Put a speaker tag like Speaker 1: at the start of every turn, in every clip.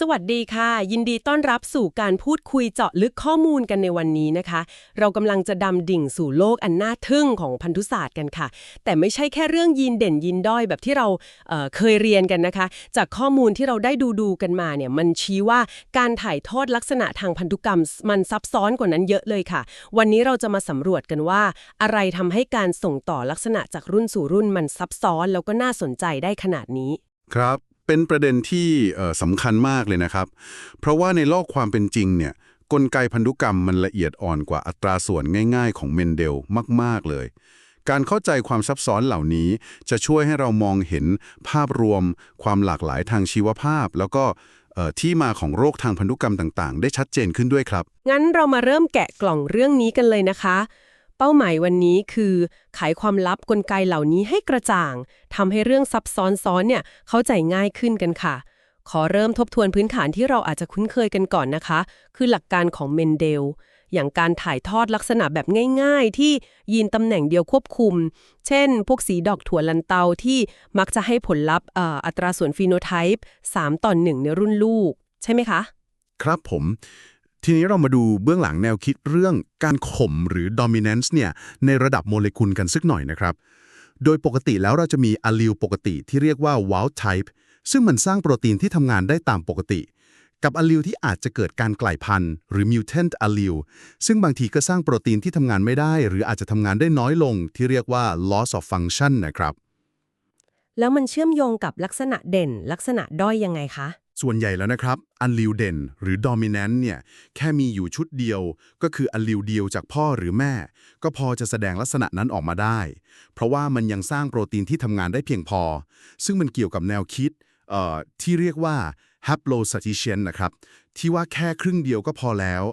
Speaker 1: สวัสดีค่ะ ยินดีต้อนรับสู่การพูดคุยเจาะลึกข้อมูลกันในวันนี้นะคะ เรากำลังจะดำดิ่งสู่โลกอันน่าทึ่งของพันธุศาสตร์กันค่ะ แต่ไม่ใช่แค่เรื่องยีนเด่นยีนด้อยแบบที่เราเเคยเรียนกันนะคะ จากข้อมูลที่เราได้ดูดูกันมาเนี่ยมันชี้ว่าการถ่ายทอดลักษณะทางพันธุกรรม มันซับซ้อนกว่านั้นเยอะเลยค่ะ วันนี้เราจะมาสำรวจกันว่า อะไรทำให้การส่งต่อลักษณะจากรุ่นสู่รุ่นมันซับซ้อน แล้วก็น่าสนใจได้ขนาดนี้
Speaker 2: ครับ เป็นประเด็นที่สำคัญมากเลยนะครับ เพราะว่าในโลกความเป็นจริงเนี่ยกลไกพันธุกรรมมันละเอียดอ่อนกว่าอัตราส่วนง่าย ๆ ของเมนเดลมาก ๆ เลย การเข้าใจความซับซ้อนเหล่านี้จะช่วยให้เรามองเห็นภาพรวม ความหลากหลายทางชีวภาพ แล้วก็ที่มาของโรคทางพันธุกรรมต่างๆ ได้ชัดเจนขึ้นด้วยครับ
Speaker 1: งั้นเรามาเริ่มแกะกล่องเรื่องนี้กันเลยนะคะ เป้าหมายวันนี้คือไขความลับกลไกเหล่านี้ให้กระจ่างทำให้เรื่องซับซ้อนๆเนี่ยเข้าใจง่ายขึ้นกันค่ะ ขอเริ่มทบทวนพื้นฐานที่เราอาจจะคุ้นเคยกันก่อนนะคะ คือหลักการของเมนเดล อย่างการถ่ายทอดลักษณะแบบง่าย ๆ ที่ยีนตำแหน่งเดียวควบคุม เช่น พวกสีดอกถั่วลันเตาที่มักจะให้ผลลัพธ์อัตราส่วนฟีโนไทป์3ต่อ1ในรุ่นลูก ใช่ไหมคะ
Speaker 2: ครับผม ทีนี้เรามาดูเบื้องหลังแนวคิดเรื่องการข่มหรือ dominance เนี่ยในระดับโมเลกุลกันสักหน่อยนะครับ โดยปกติแล้วเราจะมีอะลีลปกติที่เรียกว่า wild type ซึ่งมันสร้างโปรตีนที่ทำงานได้ตามปกติ กับอะลีลที่อาจจะเกิดการกลายพันธุ์ หรือ mutant allele ซึ่งบางทีก็สร้างโปรตีนที่ทำงานไม่ได้ หรืออาจจะทำงานได้น้อยลง ที่เรียกว่า loss of function นะครับ
Speaker 1: แล้วมันเชื่อมโยงกับลักษณะเด่น ลักษณะด้อยยังไงคะ
Speaker 2: ส่วนใหญ่แล้วนะครับอันลิวเด่นหรือ dominant เนี่ยแค่มีอยู่ชุดเดียว ก็คืออันลิวเดียวจากพ่อหรือแม่ ก็พอจะแสดงลักษณะนั้นออกมาได้ เพราะว่ามันยังสร้างโปรตีนที่ทำงานได้เพียงพอ ซึ่งมันเกี่ยวกับแนวคิดที่เรียกว่า haplosufficient นะครับ ที่ว่าแค่ครึ่งเดียวก็พอแล้ว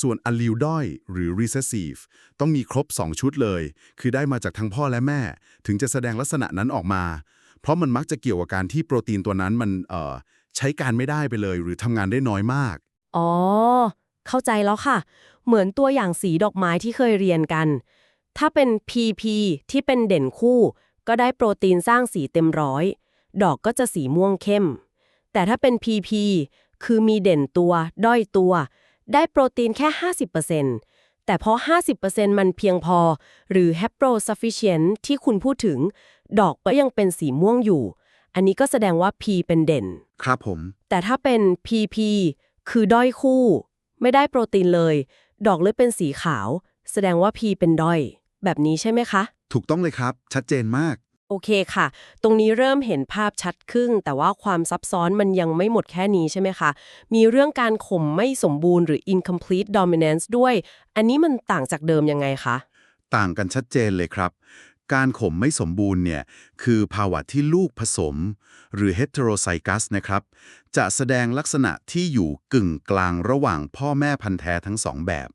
Speaker 2: ส่วนอัลลิวด้อยหรือ recessive ต้องมีครบ 2 ชุดเลย คือได้มาจากทั้งพ่อและแม่ ถึงจะแสดงลักษณะนั้นออกมา เพราะมันมักจะเกี่ยวกับการที่โปรตีนตัวนั้นมันเอ่อ ใช้การไม่ได้ไปเลย หรือทำงานได้น้อยมาก
Speaker 1: อ๋อ เข้าใจแล้วค่ะ เหมือนตัวอย่างสีดอกไม้ที่เคยเรียนกัน ถ้าเป็น PP ที่เป็นเด่นคู่ ก็ได้โปรตีนสร้างสีเต็มร้อย ดอกก็จะสีม่วงเข้ม แต่ถ้าเป็น PP คือมีเด่นตัว ด้อยตัว ได้โปรตีนแค่ 50%แต่พอ 50%มันเพียงพอ หรือ haplo-sufficient ที่คุณพูดถึง ดอกก็ยังเป็นสีม่วงอยู่ อันนี้ก็แสดงว่า P เป็นเด่น
Speaker 2: ครับผม
Speaker 1: แต่ถ้าเป็น PP คือด้อยคู่ ไม่ได้โปรตีนเลย ดอกเลยเป็นสีขาว แสดงว่า P เป็นด้อย แบบนี้ใช่ไหมคะ
Speaker 2: ถูกต้องเลยครับ ชัดเจนมาก
Speaker 1: โอเคค่ะ ตรงนี้เริ่มเห็นภาพชัดขึ้น แต่ว่าความซับซ้อนมันยังไม่หมดแค่นี้ใช่ไหมคะ มีเรื่องการข่มไม่สมบูรณ์หรือ incomplete dominance ด้วย อันนี้มันต่างจากเดิมยังไงคะ
Speaker 2: ต่างกันชัดเจนเลยครับ การข่มไม่สมบูรณ์เนี่ยคือภาวะที่ลูกผสม หรือ heterozygous นะครับ จะแสดงลักษณะที่อยู่กึ่งกลางระหว่างพ่อแม่พันธุ์แท้ทั้งสองแบบ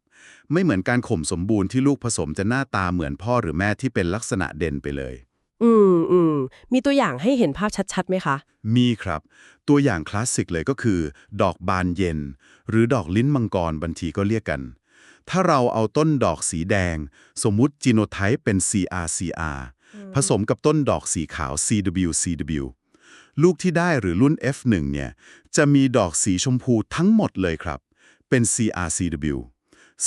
Speaker 2: ไม่เหมือนการข่มสมบูรณ์ที่ลูกผสมจะหน้าตาเหมือนพ่อหรือแม่ที่เป็นลักษณะเด่นไปเลย
Speaker 1: อืมอืมมีตัวอย่างให้เห็นภาพชัดๆไหมคะ
Speaker 2: มีครับ ตัวอย่างคลาสสิกเลยก็คือ ดอกบานเย็น หรือดอกลิ้นมังกรบันทีก็เรียกกัน ถ้าเราเอาต้นดอกสีแดง สมมุติจีโนไทป์เป็น CRCR ผสมกับต้นดอกสีขาว CWCW ลูกที่ได้หรือรุ่น F1 เนี่ยจะมีดอกสีชมพูทั้งหมดเลยครับ เป็น CRCW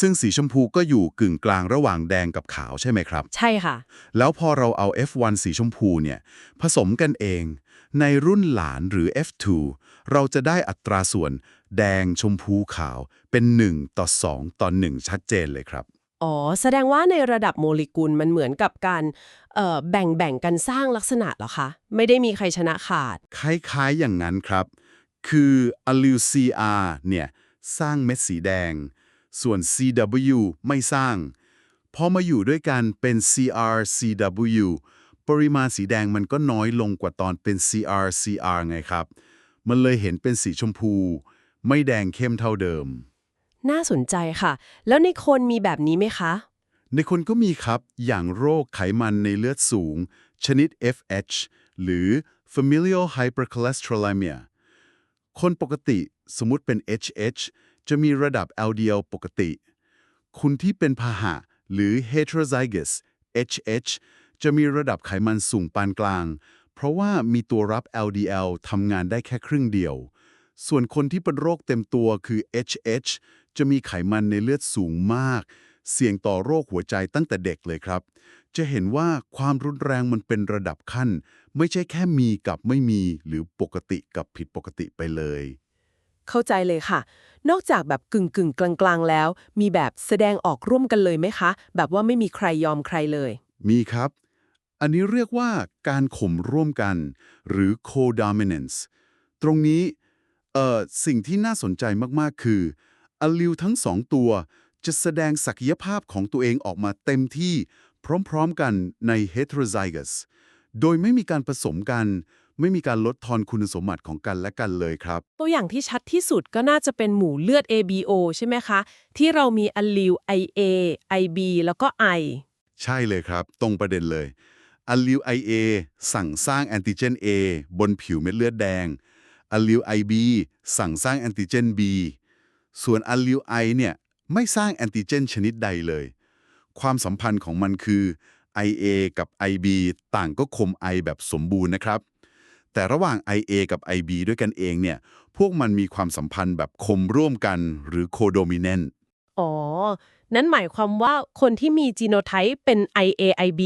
Speaker 2: ซึ่งสีชมพูก็อยู่กึ่งกลางระหว่างแดงกับขาวใช่ไหมครับ
Speaker 1: ใช่ค่ะ
Speaker 2: แล้วพอเราเอา F1 สีชมพูเนี่ยผสมกันเอง ในรุ่นหลานหรือ F2 เราจะได้อัตราส่วน แดงชมพูขาวเป็น 1 ต่อ 2 ต่อ 1 ชัดเจนเลยครับ
Speaker 1: อ๋อ แสดงว่าในระดับโมเลกุลมันเหมือนกับการเอ่อแบ่งแบ่งกันสร้างลักษณะเหรอคะ ไม่ได้มีใครชนะขาด
Speaker 2: คล้ายๆอย่างนั้นครับ คือ a l l e l CR เนี่ย สร้างเม็ดสีแดง ส่วน CW ไม่สร้าง พอมาอยู่ด้วยกันเป็น CR CW ปริมาณสีแดงมันก็น้อยลงกว่าตอนเป็น CR CR ไงครับ มันเลยเห็นเป็นสีชมพู ไม่แดงเข้มเท่าเดิม
Speaker 1: น่าสนใจค่ะ แล้วในคนมีแบบนี้ไหมคะ
Speaker 2: ในคนก็มีครับ อย่างโรคไขมันในเลือดสูง ชนิด FH หรือ familial hypercholesterolemia คนปกติสมมุติเป็น HH จะมีระดับ LDL ปกติ คุณที่เป็นพาหะ หรือ heterozygous HH จะมีระดับไขมันสูงปานกลาง เพราะว่ามีตัวรับ LDL ทำงานได้แค่ครึ่งเดียว ส่วนคนที่เป็นโรคเต็มตัวคือ HH จะมีไขมันในเลือดสูงมาก เสี่ยงต่อโรคหัวใจตั้งแต่เด็กเลยครับ จะเห็นว่าความรุนแรงมันเป็นระดับขั้น ไม่ใช่แค่มีกับไม่มีหรือปกติกับผิดปกติไปเลย
Speaker 1: เข้าใจเลยค่ะ นอกจากแบบกึ่งกึ่งๆกลางๆ แล้ว มีแบบแสดงออกร่วมกันเลยไหมคะ แบบว่าไม่มีใครยอมใครเลย
Speaker 2: มีครับ อันนี้เรียกว่าการข่มร่วมกัน หรือ co-dominance ตรงนี้ เอ่อสิ่งที่น่าสนใจมากๆ คืออลลิวทั้งสองตัวจะแสดงศักยภาพของตัวเองออกมาเต็มที่พร้อมๆกันใน heterozygous โดยไม่มีการผสมกัน ไม่มีการลดทอนคุณสมบัติของกันและกันเลยครับ
Speaker 1: ตัวอย่างที่ชัดที่สุดก็น่าจะเป็นหมู่เลือด ABO ใช่ไหมคะ ที่เรามีอัลลิว IA IB แล้วก็ I
Speaker 2: ใช่เลยครับ ตรงประเด็นเลยอัลลิว IA สั่งสร้างแอนติเจน A บนผิวเม็ดเลือดแดง อัลลิว IB สั่งสร้างแอนติเจน B ส่วนอัลลิว I เนี่ยไม่สร้างแอนติเจนชนิดใดเลย ความสัมพันธ์ของมันคือ IA กับ IB ต่างก็คม I แบบสมบูรณ์นะครับ แต่ระหว่าง IA กับ IB ด้วยกันเองเนี่ย พวกมันมีความสัมพันธ์แบบคมร่วมกันหรือ codominant
Speaker 1: อ๋อ นั้นหมายความว่าคนที่มีจีโนไทป์เป็น IAIB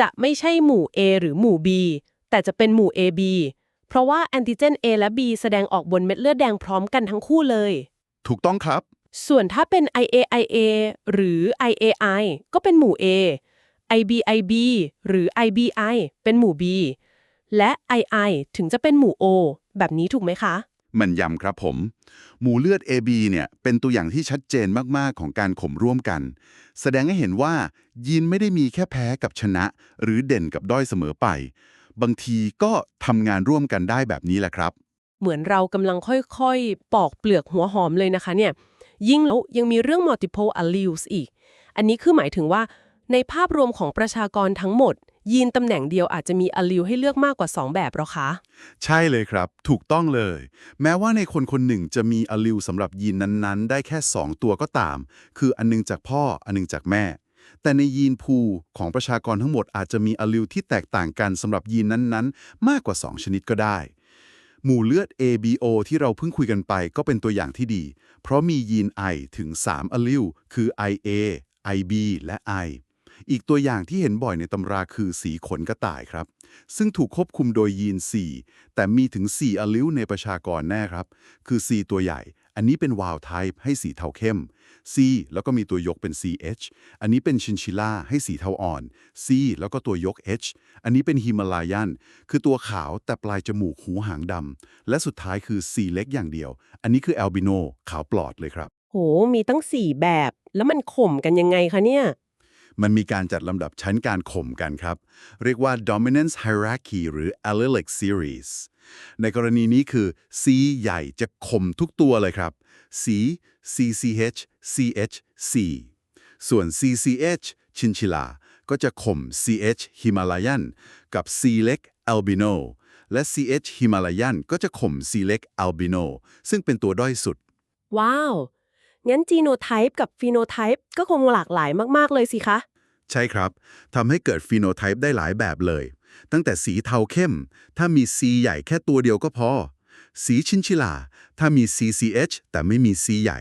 Speaker 1: จะไม่ใช่หมู่ A หรือหมู่ B แต่จะเป็นหมู่ AB เพราะว่าแอนติเจน A และ B แสดงออกบนเม็ดเลือดแดงพร้อมกันทั้งคู่เลย
Speaker 2: ถูกต้องครับ
Speaker 1: ส่วนถ้าเป็น IAIA หรือ IAI ก็เป็นหมู่ A IBIB หรือ IBI เป็นหมู่ B และ II ถึงจะเป็นหมู่ O แบบนี้ถูกไหมคะ
Speaker 2: มันยำครับผม หมูเลือด AB เนี่ยเป็นตัวอย่างที่ชัดเจนมาก ๆ ของการข่มร่วมกัน แสดงให้เห็นว่ายีนไม่ได้มีแค่แพ้กับชนะ หรือเด่นกับด้อยเสมอไป บางทีก็ทำงานร่วมกันได้แบบนี้แหละครับ
Speaker 1: เหมือนเรากำลังค่อยๆ ปอกเปลือกหัวหอมเลยนะคะเนี่ย ยิ่งแล้วยังมีเรื่อง multiple alleles อีก อันนี้คือหมายถึงว่า ในภาพรวมของประชากรทั้งหมด ยีนตำแหน่งเดียวอาจจะมี allele ให้เลือกมากกว่า 2 แบบหรอคะ
Speaker 2: ใช่เลยครับ ถูกต้องเลย แม้ว่าในคนคนหนึ่งจะมีอลิวสำหรับยีนนั้นๆ ได้แค่ 2 ตัวก็ตาม คืออันนึงจากพ่ออันนึงจากแม่ แต่ในยีนพูของประชากรทั้งหมดอาจจะมีอลิวที่แตกต่างกันสำหรับยีนนั้นๆ มากกว่า 2 ชนิดก็ได้ หมู่เลือด ABO ที่เราเพิ่งคุยกันไปก็เป็นตัวอย่างที่ดี เพราะมียีน I ถึง 3อลิวคือ IA IB และ I อีกตัวอย่างที่เห็นบ่อยในตำราคือสีขนกระต่ายครับ ซึ่งถูกควบคุมโดยยีน 4 แต่มีถึง 4อลิวในประชากรแน่ครับ คือ C ตัวใหญ่ อันนี้เป็นวาวไทป์ให้สีเทาเข้ม C แล้วก็มีตัวยกเป็น CH อันนี้เป็นชินชิล่าให้สีเทาอ่อน C แล้วก็ตัวยก H อันนี้เป็นฮิมาลายัน คือตัวขาวแต่ปลายจมูกหูหางดำ และสุดท้ายคือ C เล็กอย่างเดียว อันนี้คือแอลบิโนขาวปลอดเลยครับ
Speaker 1: โห มีตั้ง 4 แบบ แล้วมันข่มกันยังไงคะเนี่ย
Speaker 2: มันมีการจัดลำดับชั้นการข่มกันครับ เรียกว่า dominance hierarchy หรือ allelic series ในกรณีนี้คือ C ใหญ่จะข่มทุกตัวเลยครับ C CCH CH C ส่วน CCH ชินชิลา ก็จะข่ม CH Himalayan กับ C เล็ก albino และ CH Himalayan ก็จะข่ม C เล็ก albino ซึ่งเป็นตัวด้อยสุด
Speaker 1: ว้าว งั้นจีโนไทป์กับฟีโนไทป์ก็คงหลากหลายมากๆเลยสิคะ
Speaker 2: ใช่ครับทำให้เกิดฟีโนไทป์ได้หลายแบบเลย ตั้งแต่สีเทาเข้ม ถ้ามี C ใหญ่แค่ตัวเดียวก็พอ สีชินชิลา ถ้ามี CCH แต่ไม่มี C ใหญ่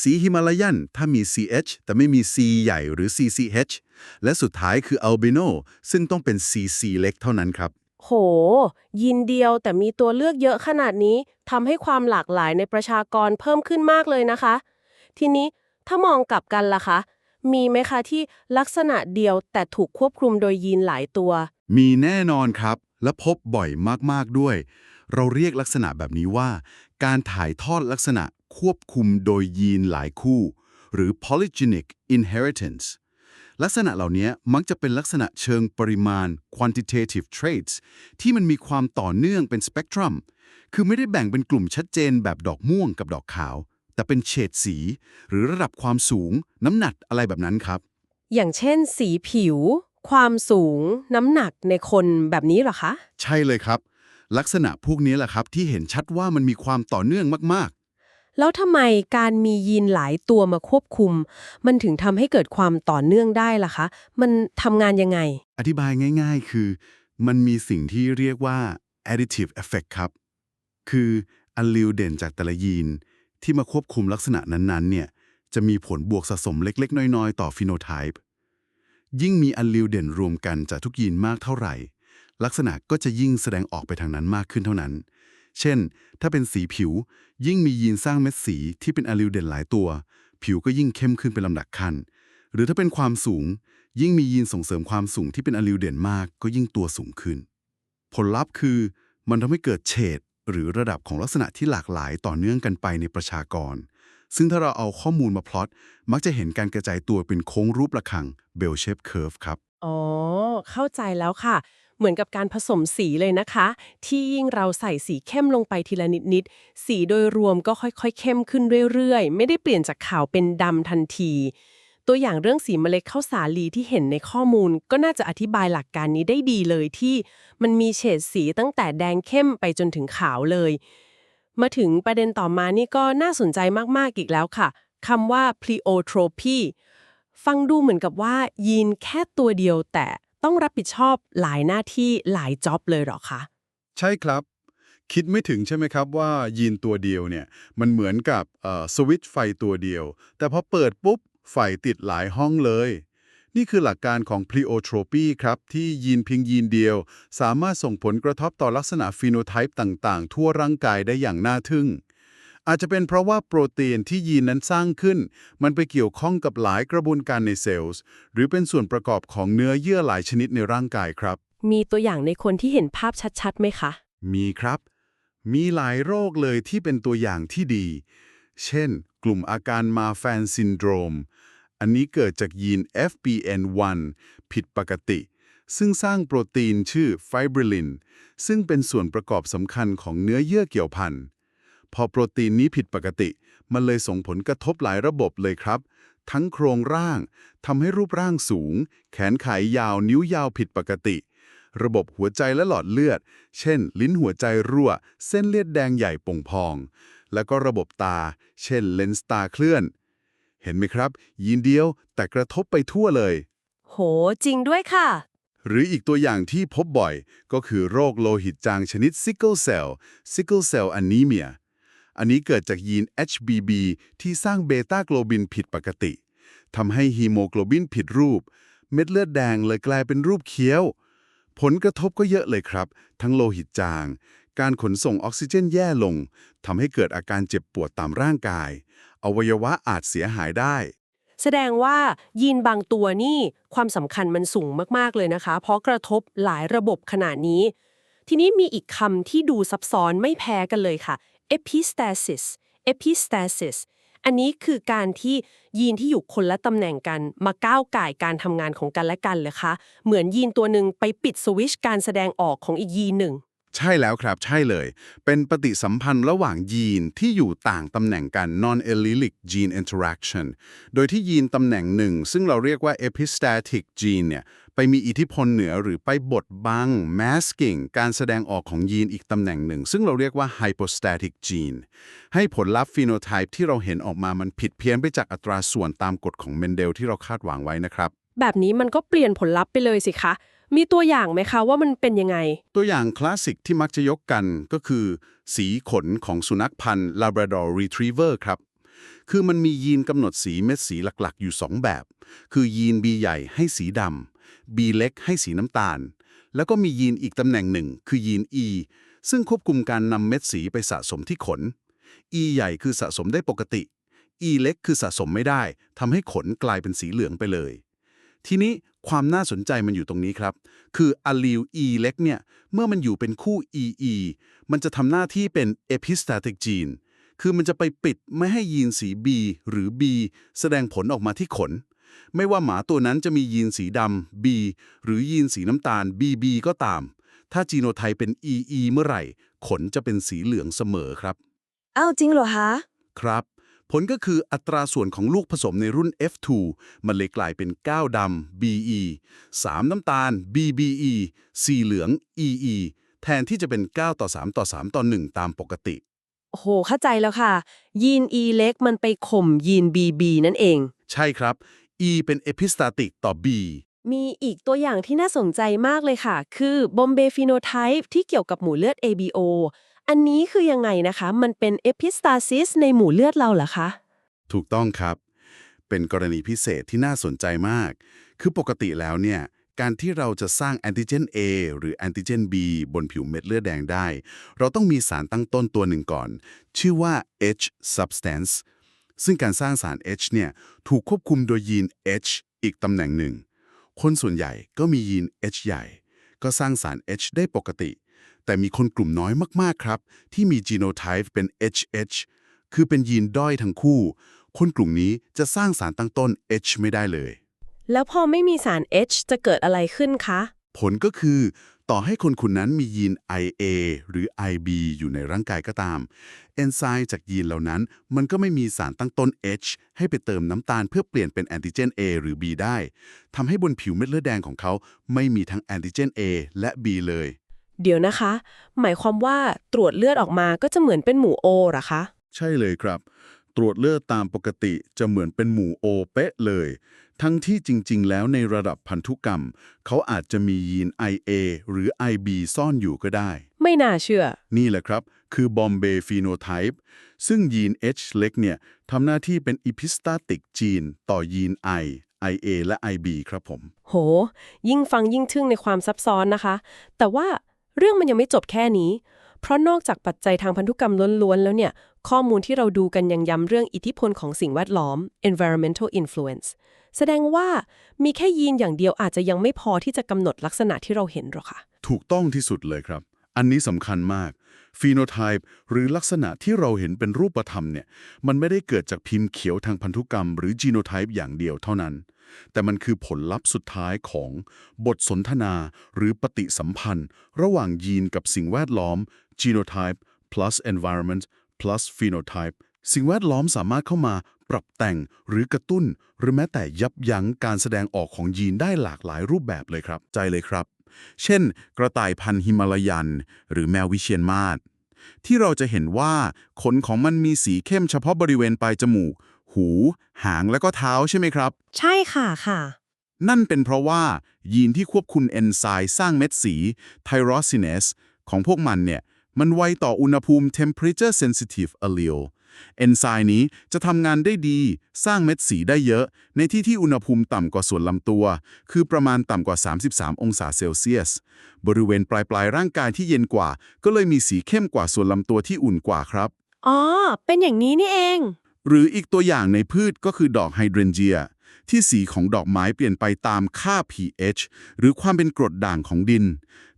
Speaker 2: สีฮิมาลายัน ถ้ามี CH แต่ไม่มี C ใหญ่หรือ CCH และสุดท้ายคืออัลบิโนซึ่งต้องเป็น CC เล็กเท่านั้นครับ
Speaker 1: โห ยินเดียวแต่มีตัวเลือกเยอะขนาดนี้ทำให้ความหลากหลายในประชากรเพิ่มขึ้นมากเลยนะคะ ทีนี้ถ้ามองกลับกันล่ะคะ มีไหมคะที่ลักษณะเดียวแต่ถูกควบคุมโดยยีนหลายตัว
Speaker 2: มีแน่นอนครับ และพบบ่อยมากๆด้วย เราเรียกลักษณะแบบนี้ว่า การถ่ายทอดลักษณะควบคุมโดยยีนหลายคู่ หรือ polygenic inheritance ลักษณะเหล่านี้มักจะเป็นลักษณะเชิงปริมาณ quantitative traits ที่มันมีความต่อเนื่องเป็น spectrum คือไม่ได้แบ่งเป็นกลุ่มชัดเจนแบบดอกม่วงกับดอกขาว แต่เป็นเฉดสี หรือระดับความสูง น้ำหนักอะไรแบบนั้นครับ
Speaker 1: อย่างเช่น สีผิว ความสูง น้ำหนักในคนแบบนี้เหรอคะ
Speaker 2: ใช่เลยครับ ลักษณะพวกนี้แหละครับที่เห็นชัดว่ามันมีความต่อเนื่องมาก
Speaker 1: แล้วทำไมการมียีนหลายตัวมาควบคุม มันถึงทำให้เกิดความต่อเนื่องได้ล่ะคะ มันทำงานยังไง
Speaker 2: ๆอธิบายง่าย ๆ คือ มันมีสิ่งที่เรียกว่า additive effect ครับ คือ
Speaker 3: อัลลีลเด่นจากแต่ละยีน ที่มาควบคุมลักษณะนั้นๆเนี่ยจะมีผลบวกสะสมเล็ก ๆ น้อย ๆ ต่อฟิโนไทป์ยิ่งมีอัลลีลเด่นรวมกันจากทุกยีนมากเท่าไหร่ ลักษณะก็จะยิ่งแสดงออกไปทางนั้นมากขึ้นเท่านั้น เช่น ถ้าเป็นสีผิว ยิ่งมียีนสร้างเม็ดสีที่เป็นอัลลีลเด่นหลายตัว ผิวก็ยิ่งเข้มขึ้นเป็นลำดับขั้น หรือถ้าเป็นความสูง ยิ่งมียีนส่งเสริมความสูงที่เป็นอัลลีลเด่นมาก ก็ยิ่งตัวสูงขึ้น ผลลัพธ์คือ มันทำให้เกิดเฉด หรือระดับของลักษณะที่หลากหลายต่อเนื่องกันไปในประชากร ซึ่งถ้าเราเอาข้อมูลมาพลอต มักจะเห็นการกระจายตัวเป็นโค้งรูประฆัง bell shape curve ครับ
Speaker 1: อ๋อ เข้าใจแล้วค่ะ เหมือนกับการผสมสีเลยนะคะ ที่ยิ่งเราใส่สีเข้มลงไปทีละนิดๆสีโดยรวมก็ค่อยๆ เข้มขึ้นเรื่อยๆ ไม่ได้เปลี่ยนจากขาวเป็นดำทันที ตัวอย่างเรื่องสีเมล็ดข้าวสาลีที่เห็นในข้อมูล ก็น่าจะอธิบายหลักการนี้ได้ดีเลยที่มันมีเฉดสีตั้งแต่แดงเข้มไปจนถึงขาวเลย มาถึงประเด็นต่อมานี่ก็น่าสนใจมาก ๆ อีกแล้วค่ะคำว่า pleiotropy ฟังดูเหมือนกับว่ายีนแค่ตัวเดียวแต่ต้องรับผิดชอบหลายหน้าที่หลายจ็อบเลยเหรอคะ
Speaker 2: ใช่ครับ คิดไม่ถึงใช่ไหมครับว่ายีนตัวเดียวเนี่ย มันเหมือนกับสวิตช์ไฟตัวเดียว แต่พอเปิดปุ๊บ ไฟติดหลายห้องเลย นี่คือหลักการของ pleiotropy ครับ ที่ยีนเพียงยีนเดียว สามารถส่งผลกระทบต่อลักษณะฟีโนไทป์ต่าง ๆ ทั่วร่างกายได้อย่างน่าทึ่ง อาจจะเป็นเพราะว่าโปรตีนที่ยีนนั้นสร้างขึ้น มันไปเกี่ยวข้องกับหลายกระบวนการในเซลล์ หรือเป็นส่วนประกอบของเนื้อเยื่อหลายชนิดในร่างกายครับ
Speaker 1: มีตัวอย่างในคนที่เห็นภาพชัดๆไหมคะ
Speaker 2: มีครับ มีหลายโรคเลยที่เป็นตัวอย่างที่ดี เช่น กลุ่มอาการมาแฟนซินโดรม อันนี้เกิดจากยีน FBN1 ผิดปกติ ซึ่งสร้างโปรตีนชื่อไฟบริลินซึ่งเป็นส่วนประกอบสำคัญของเนื้อเยื่อเกี่ยวพันพอโปรตีนนี้ผิดปกติ มันเลยส่งผลกระทบหลายระบบเลยครับ ทั้งโครงร่างทำให้รูปร่างสูง แขนขายยาวนิ้วยาวผิดปกติ ระบบหัวใจและหลอดเลือด เช่น ลิ้นหัวใจรั่ว เส้นเลือดแดงใหญ่ป่งพอง แล้วก็ระบบตา เช่นเลนส์ตาเคลื่อน เห็นไหมครับ ยีนเดียวแต่กระทบไปทั่วเลย
Speaker 1: โห จริงด้วยค่ะ
Speaker 2: หรืออีกตัวอย่างที่พบบ่อย ก็คือโรคโลหิตจางชนิด sickle cell sickle cell anemia อันนี้เกิดจากยีน HBB ที่สร้างเบต้าโกลบินผิดปกติทำให้ฮีโมโกลบินผิดรูป เม็ดเลือดแดงเลยกลายเป็นรูปเคี้ยว ผลกระทบก็เยอะเลยครับ ทั้งโลหิตจาง การขนส่งออกซิเจนแย่ลงทำให้เกิดอาการเจ็บปวดตามร่างกาย อวัยวะอาจเสียหายได้
Speaker 1: แสดงว่ายีนบางตัวนี่ความสำคัญมันสูงมาก ๆ เลยนะคะ เพราะกระทบหลายระบบขนาดนี้ ทีนี้มีอีกคำที่ดูซับซ้อนไม่แพ้กันเลยค่ะ epistasis epistasis อันนี้คือการที่ยีนที่อยู่คนละตำแหน่งกันมาก้าวไก่การทำงานของกันและกันเลยคะ เหมือนยีนตัวหนึ่งไปปิดสวิตชการแสดงออกของอีกยีนหนึ่ง
Speaker 2: ใช่แล้วครับใช่เลย เป็นปฏิสัมพันธ์ระหว่างยีนที่อยู่ต่างตำแหน่งกัน non-allelic gene interaction โดยที่ยีนตำแหน่งหนึ่ง ซึ่งเราเรียกว่า epistatic gene เนี่ยไปมีอิทธิพลเหนือหรือไปบดบัง masking การแสดงออกของยีนอีกตำแหน่งหนึ่ง ซึ่งเราเรียกว่า hypostatic gene ให้ผลลัพธ์ฟีโนไทป์ที่เราเห็นออกมามันผิดเพี้ยนไปจากอัตราส่วนตามกฎของเมนเดลที่เราคาดหวังไว้นะครับ
Speaker 1: แบบนี้มันก็เปลี่ยนผลลัพธ์ไปเลยสิคะ มีตัวอย่างไหมคะว่ามันเป็นยังไง
Speaker 2: ตัวอย่างคลาสสิกที่มักจะยกกันก็คือ สีขนของสุนัขพันธุ์ Labrador Retriever ครับ คือมันมียีนกำหนดสีเม็ดสีหลักๆ อยู่ 2 แบบ คือยีน B ใหญ่ให้สีดำ B เล็กให้สีน้ำตาล แล้วก็มียีนอีกตำแหน่งหนึ่ง คือยีน E ซึ่งควบคุมการนำเม็ดสีไปสะสมที่ขน E ใหญ่คือสะสมได้ปกติ E เล็กคือสะสมไม่ได้ทำให้ขนกลายเป็นสีเหลืองไปเลย ทีนี้ ความน่าสนใจมันอยู่ตรงนี้ครับ คืออะลีล E เล็กเนี่ยเมื่อมันอยู่เป็นคู่ EE มันจะทำหน้าที่เป็น epistatic gene คือมันจะไปปิดไม่ให้ยีนสี B หรือ B แสดงผลออกมาที่ขน ไม่ว่าหมาตัวนั้นจะมียีนสีดำ B หรือยีนสีน้ำตาล BB ก็ตาม ถ้าจีโนไทป์เป็น EE เมื่อไหร่ ขนจะเป็นสีเหลืองเสมอครับ
Speaker 4: อ้าวจริงเหรอคะ
Speaker 2: ครับ ผลก็คืออัตราส่วนของลูกผสมในรุ่น F2 มันเลยกลายเป็น9ดำ BE 3 น้ำตาล BBE 4เหลือง EE แทนที่จะเป็น 9 ต่อ 3 ต่อ 3 ต่อ 1 ตามปกติ
Speaker 1: โอ้โห เข้าใจแล้วค่ะ ยีน E เล็กมันไปข่มยีน BB นั่นเอง
Speaker 2: ใช่ครับ E เป็น epistatic ต่อ B
Speaker 1: มีอีกตัวอย่างที่น่าสนใจมากเลยค่ะ คือ Bombay phenotype ที่เกี่ยวกับหมู่เลือด ABO อันนี้คือยังไงนะคะ มันเป็น epistasis ในหมู่เลือดเราเหรอคะ
Speaker 2: ถูกต้องครับ เป็นกรณีพิเศษที่น่าสนใจมาก คือปกติแล้วเนี่ย การที่เราจะสร้างแอนติเจน A หรือแอนติเจน B บนผิวเม็ดเลือดแดงได้ เราต้องมีสารตั้งต้นตัวหนึ่งก่อน ชื่อว่า H substance ซึ่งการสร้างสาร H เนี่ย ถูกควบคุมโดยยีน H อีกตำแหน่งหนึ่ง คนส่วนใหญ่ก็มียีน H ใหญ่ ก็สร้างสาร H ได้ปกติ แต่มีคนกลุ่มน้อยมาก ๆ ครับ ที่มีจีโนไทป์เป็น HH คือเป็นยีนด้อยทั้งคู่ คนกลุ่มนี้จะสร้างสารตั้งต้น H ไม่ได้เลย
Speaker 1: แล้วพอไม่มีสาร H จะเกิดอะไรขึ้นคะ
Speaker 2: ผลก็คือ ต่อให้คนคนนั้นมียีน IA หรือ IB อยู่ในร่างกายก็ตาม เอนไซม์จากยีนเหล่านั้น มันก็ไม่มีสารตั้งต้น H ให้ไปเติมน้ำตาลเพื่อเปลี่ยนเป็นแอนติเจน A หรือ B ได้ทำให้บนผิวเม็ดเลือดแดงของเขาไม่มีทั้งแอนติเจน A และ B เลย
Speaker 1: เดี๋ยวนะคะ หมายความว่าตรวจเลือดออกมาก็จะเหมือนเป็นหมู่ O เหรอคะ
Speaker 2: ใช่เลยครับ ตรวจเลือดตามปกติจะเหมือนเป็นหมู่โอเป๊ะเลย ทั้งที่จริง ๆ แล้วในระดับพันธุกรรม เขาอาจจะมียีน IA หรือ IB ซ่อนอยู่ก็ได้
Speaker 1: ไม่น่าเชื่อ
Speaker 2: นี่แหละครับ คือบอมเบย์ฟีโนไทป์ซึ่งยีน H เล็กเนี่ยทำหน้าที่เป็นอีพิสตาติกจีน ต่อยีน I IA และ IB ครับผม
Speaker 1: โห ยิ่งฟังยิ่งทึ่งในความซับซ้อนนะคะ แต่ว่า เรื่องมันยังไม่จบแค่นี้ เพราะนอกจากปัจจัยทางพันธุกรรมล้วนๆ แล้วเนี่ย ข้อมูลที่เราดูกันยังย้ำเรื่องอิทธิพลของสิ่งแวดล้อม environmental influence แสดงว่ามีแค่ยีนอย่างเดียวอาจจะยังไม่พอที่จะกำหนดลักษณะที่เราเห็นหรอกค่ะ
Speaker 2: ถูกต้องที่สุดเลยครับ อันนี้สำคัญมากฟีโนไทป์หรือลักษณะที่เราเห็นเป็นรูปธรรมเนี่ย มันไม่ได้เกิดจากพิมพ์เขียวทางพันธุกรรม หรือจีโนไทป์อย่างเดียวเท่านั้น แต่มันคือผลลัพธ์สุดท้ายของบทสนทนาหรือปฏิสัมพันธ์ ระหว่างยีนกับสิ่งแวดล้อม genotype plus environment plus phenotype สิ่งแวดล้อมสามารถเข้ามาปรับแต่งหรือกระตุ้น หรือแม้แต่ยับยั้งการแสดงออกของยีนได้หลากหลายรูปแบบเลยครับ ใจเลยครับ เช่น กระต่ายพันธุ์ฮิมาลายัน หรือแมววิเชียนมาศที่เราจะเห็นว่าขนของมันมีสีเข้มเฉพาะบริเวณปลายจมูก หู หางและก็เท้าใช่ไหมครับ
Speaker 1: ใช่ค่ะค่ะ
Speaker 2: นั่นเป็นเพราะว่า ยีนที่ควบคุมเอนไซม์สร้างเม็ดสี tyrosinase ของพวกมันเนี่ย มันไวต่ออุณหภูมิ temperature sensitive allele เอนไซม์นี้จะทำงานได้ดี สร้างเม็ดสีได้เยอะ ในที่ที่อุณหภูมิต่ำกว่าส่วนลำตัว คือประมาณต่ำกว่า 33 องศาเซลเซียส บริเวณปลายปลายๆร่างกายที่เย็นกว่า ก็เลยมีสีเข้มกว่าส่วนลำตัวที่อุ่นกว่าครับ
Speaker 1: อ๋อ เป็นอย่างนี้นี่เอง
Speaker 2: หรืออีกตัวอย่างในพืชก็คือดอกไฮเดรนเจีย ที่สีของดอกไม้เปลี่ยนไปตามค่า pH หรือความเป็นกรดด่างของดิน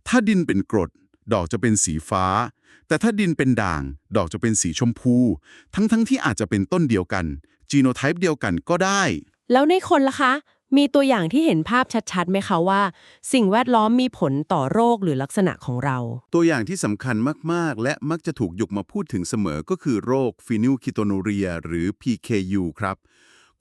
Speaker 2: ถ้าดินเป็นกรด ดอกจะเป็นสีฟ้า แต่ถ้าดินเป็นด่าง ดอกจะเป็นสีชมพู ทั้งๆทที่อาจจะเป็นต้นเดียวกัน จีโนไทป์เดียวกันก็ได้
Speaker 1: แล้วในคนล่ะคะ มีตัวอย่างที่เห็นภาพชัดๆไหมคะว่า สิ่งแวดล้อมมีผลต่อโรคหรือลักษณะของเรา
Speaker 2: ตัวอย่างที่สำคัญมาก ๆ และมักจะถูกยกมาพูดถึงเสมอก็คือโรคฟินิลคิโตนูเรีย หรือ PKU ครับ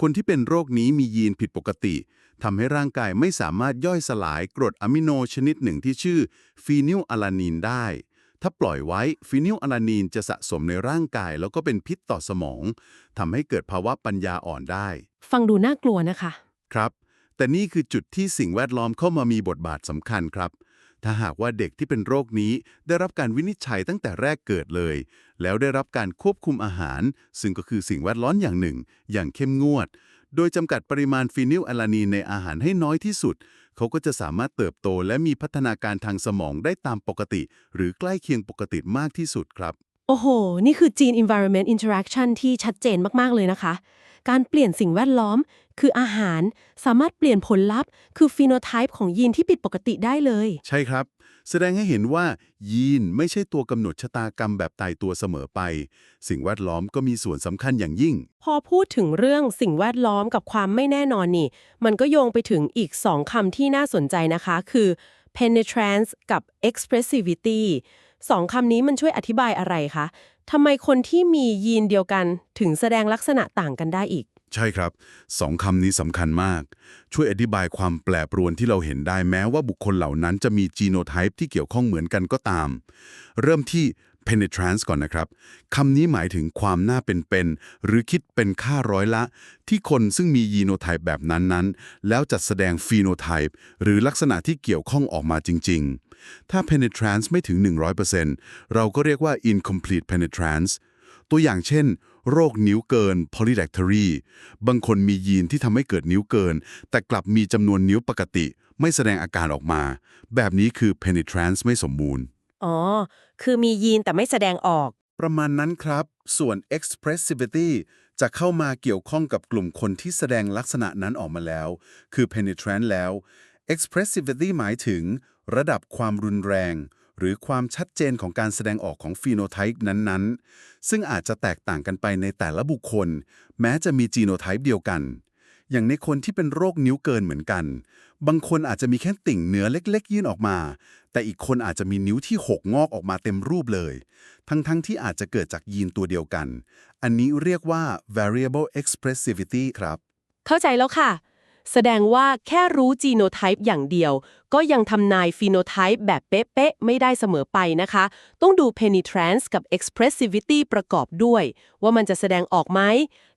Speaker 2: คนที่เป็นโรคนี้มียีนผิดปกติทำให้ร่างกายไม่สามารถย่อยสลายกรดอะมิโนชนิดหนึ่งที่ชื่อฟีนิลอะลานีนได้ ถ้าปล่อยไว้ฟีนิลอะลานีนจะสะสมในร่างกายแล้วก็เป็นพิษต่อสมองทำให้เกิดภาวะปัญญาอ่อนได้
Speaker 1: ฟังดูน่ากลัวนะคะ
Speaker 2: ครับ แต่นี่คือจุดที่สิ่งแวดล้อมเข้ามามีบทบาทสำคัญครับ ถ้าหากว่าเด็กที่เป็นโรคนี้ได้รับการวินิจฉัยตั้งแต่แรกเกิดเลย แล้วได้รับการควบคุมอาหาร ซึ่งก็คือสิ่งแวดล้อมอย่างหนึ่ง อย่างเข้มงวด โดยจำกัดปริมาณฟีนิลอะลานีนในอาหารให้น้อยที่สุด เขาก็จะสามารถเติบโตและมีพัฒนาการทางสมองได้ตามปกติ หรือใกล้เคียงปกติมากที่สุดครับ
Speaker 1: โอ้โห นี่คือ gene environment interaction ที่ชัดเจนมาก ๆ เลยนะคะ การเปลี่ยนสิ่งแวดล้อม คืออาหาร สามารถเปลี่ยนผลลัพธ์ คือฟีโนไทป์ของยีนที่ผิดปกติได้เลย
Speaker 2: ใช่ครับ แสดงให้เห็นว่า ยีนไม่ใช่ตัวกำหนดชะตากรรมแบบตายตัวเสมอไป สิ่งแวดล้อมก็มีส่วนสำคัญอย่างยิ่ง
Speaker 1: พอพูดถึงเรื่องสิ่งแวดล้อมกับความไม่แน่นอนนี่ มันก็โยงไปถึงอีกสองคำที่น่าสนใจนะคะ คือ penetrance กับ expressivity สองคำนี้มันช่วยอธิบายอะไรคะ ทำไมคนที่มียีนเดียวกันถึงแสดงลักษณะต่างกันได้อีก
Speaker 2: ใช่ครับสองคำนี้สำคัญมาก ช่วยอธิบายความแปรปรวนที่เราเห็นได้แม้ว่าบุคคลเหล่านั้นจะมีจีโนไทป์ที่เกี่ยวข้องเหมือนกันก็ตาม เริ่มที่ penetrance ก่อนนะครับ คำนี้หมายถึงความน่าเป็นๆหรือคิดเป็นค่าร้อยละ ที่คนซึ่งมียีโนไทป์แบบนั้นๆแล้วจัดแสดงฟีโนไทป์หรือลักษณะที่เกี่ยวข้องออกมาจริง ถ้า penetrance ไม่ถึง 100%เราก็เรียกว่า incomplete penetrance ตัวอย่างเช่น โรคนิ้วเกิน polydactyly บางคนมียีนที่ทำให้เกิดนิ้วเกิน แต่กลับมีจำนวนนิ้วปกติ ไม่แสดงอาการออกมา แบบนี้คือ penetrance ไม่สมบูรณ์
Speaker 1: อ๋อ คือมียีนแต่ไม่แสดงออก
Speaker 2: ประมาณนั้นครับ ส่วน expressivity จะเข้ามาเกี่ยวข้องกับกลุ่มคนที่แสดงลักษณะนั้นออกมาแล้ว คือ penetrant แล้ว expressivity หมายถึง ระดับความรุนแรง หรือความชัดเจนของการแสดงออกของ phenotype นั้นๆ ซึ่งอาจจะแตกต่างกันไปในแต่ละบุคคล แม้จะมี genotype เดียวกัน อย่างในคนที่เป็นโรคนิ้วเกินเหมือนกัน บางคนอาจจะมีแค่ติ่งเนื้อเล็ก ๆ ยื่นออกมา แต่อีกคนอาจจะมีนิ้วที่หกงอกออกมาเต็มรูปเลย ทั้งๆทที่อาจจะเกิดจากยีนตัวเดียวกัน อันนี้เรียกว่า variable expressivity ครับ
Speaker 1: เข้าใจแล้วค่ะ แสดงว่าแค่รู้จีโนไทป์อย่างเดียว ก็ยังทำนายฟีโนไทป์แบบเป๊ะๆไม่ได้เสมอไปนะคะ ต้องดู penetrance กับ expressivity ประกอบด้วย ว่ามันจะแสดงออกไหม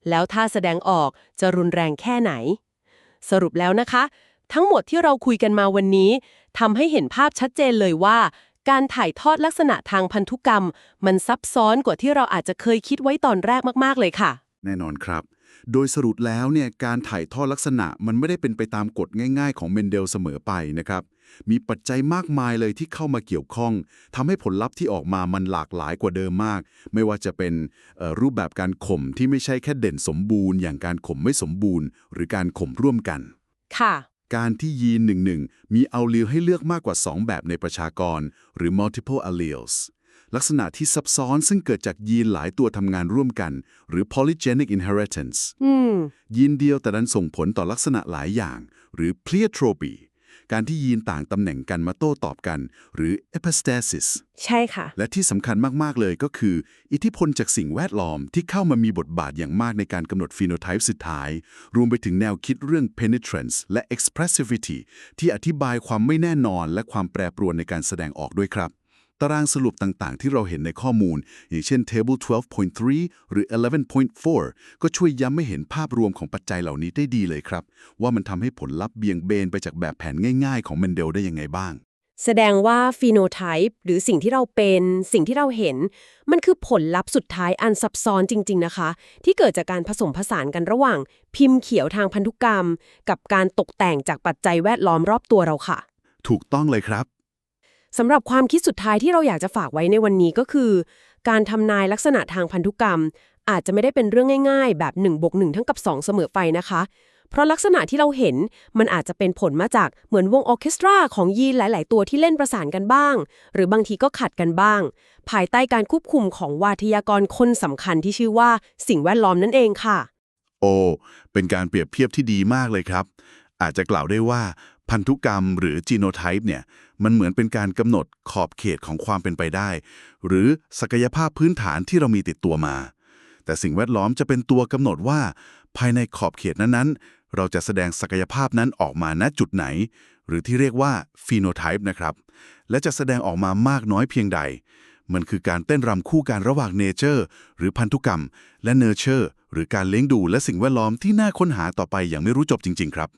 Speaker 1: แล้วถ้าแสดงออกจะรุนแรงแค่ไหน สรุปแล้วนะคะ ทั้งหมดที่เราคุยกันมาวันนี้ทำให้เห็นภาพชัดเจนเลยว่า การถ่ายทอดลักษณะทางพันธุกรรม มันซับซ้อนกว่าที่เราอาจจะเคยคิดไว้ตอนแรกมากๆเลยค่ะ
Speaker 2: แน่นอนครับ โดยสรุปแล้วเนี่ยการถ่ายทอดลักษณะมันไม่ได้เป็นไปตามกฎง่ายๆ ของเมนเดลเสมอไปนะครับ มีปัจจัยมากมายเลยที่เข้ามาเกี่ยวข้องทำให้ผลลัพธ์ที่ออกมามันหลากหลายกว่าเดิมมาก ไม่ว่าจะเป็นเอ่อรูปแบบการข่มที่ไม่ใช่แค่เด่นสมบูรณ์ อย่างการข่มไม่สมบูรณ์ หรือการข่มร่วมกัน
Speaker 1: ค่ะ
Speaker 2: การที่ยีนหนึ่งหนึ่งมีอัลลีลให้เลือกมากกว่า 2 แบบในประชากร หรือ multiple alleles ลักษณะที่ซับซ้อนซึ่งเกิดจากยีนหลายตัวทำงานร่วมกัน หรือ polygenic inheritance
Speaker 1: อืม
Speaker 2: ยีนเดียวแต่ดันส่งผลต่อลักษณะหลายอย่าง หรือ pleiotropy การที่ยีนต่างตำแหน่งกันมาโต้ตอบกัน หรือ epistasis
Speaker 1: ใช่ค่ะ
Speaker 2: และที่สำคัญมาก ๆ เลยก็คือ อิทธิพลจากสิ่งแวดล้อมที่เข้ามามีบทบาทอย่างมากในการกำหนดฟีโนไทป์สุดท้าย รวมไปถึงแนวคิดเรื่อง penetrance และ expressivity ที่อธิบายความไม่แน่นอนและความแปรปรวนในการแสดงออกด้วยครับ ตารางสรุปต่างๆ ที่เราเห็นในข้อมูล อย่างเช่น Table 12.3 หรือ 11.4 ก็ช่วยย้ำให้เห็นภาพรวมของปัจจัยเหล่านี้ได้ดีเลยครับ ว่ามันทำให้ผลลัพธ์เบี่ยงเบนไปจากแบบแผนง่าย ๆ ของเมนเดลได้ยังไงบ้าง
Speaker 1: แสดงว่าฟีโนไทป์หรือสิ่งที่เราเป็นสิ่งที่เราเห็น มันคือผลลัพธ์สุดท้ายอันซับซ้อนจริง ๆ นะคะ ที่เกิดจากการผสมผสานกันระหว่าง พิมพ์เขียวทางพันธุกรรม กับการตกแต่งจากปัจจัยแวดล้อมรอบตัวเราค่ะ
Speaker 2: ถูกต้องเลยครับ
Speaker 1: สำหรับความคิดสุดท้ายที่เราอยากจะฝากไว้ในวันนี้ก็คือ การทำนายลักษณะทางพันธุกรรม อาจจะไม่ได้เป็นเรื่องง่าย ๆ แบบ1บวก1เท่ากับ 2 เสมอไปนะคะ เพราะลักษณะที่เราเห็นมันอาจจะเป็นผลมาจากเหมือนวงออเคสตราของยีนหลาย ๆ ตัวที่เล่นประสานกันบ้าง หรือบางทีก็ขัดกันบ้าง ภายใต้การควบคุมของวาทยากรคนสำคัญที่ชื่อว่าสิ่งแวดล้อมนั่นเองค่ะ
Speaker 2: โอ้เป็นการเปรียบเทียบที่ดีมากเลยครับ อาจจะกล่าวได้ว่า พันธุกรรมหรือจีโนไทป์เนี่ยมันเหมือนเป็นการกำหนดขอบเขตของความเป็นไปได้ หรือศักยภาพพื้นฐานที่เรามีติดตัวมา แต่สิ่งแวดล้อมจะเป็นตัวกำหนดว่า ภายในขอบเขตนั้นๆ เราจะแสดงศักยภาพนั้นออกมาณจุดไหน หรือที่เรียกว่าฟีโนไทป์นะครับ และจะแสดงออกมามากน้อยเพียงใด มันคือการเต้นรำคู่กันระหว่างเนเจอร์หรือพันธุกรรม และเนเจอร์หรือการเลี้ยงดูและสิ่งแวดล้อมที่น่าค้นหาต่อไปอย่างไม่รู้จบจริง ๆ ครับ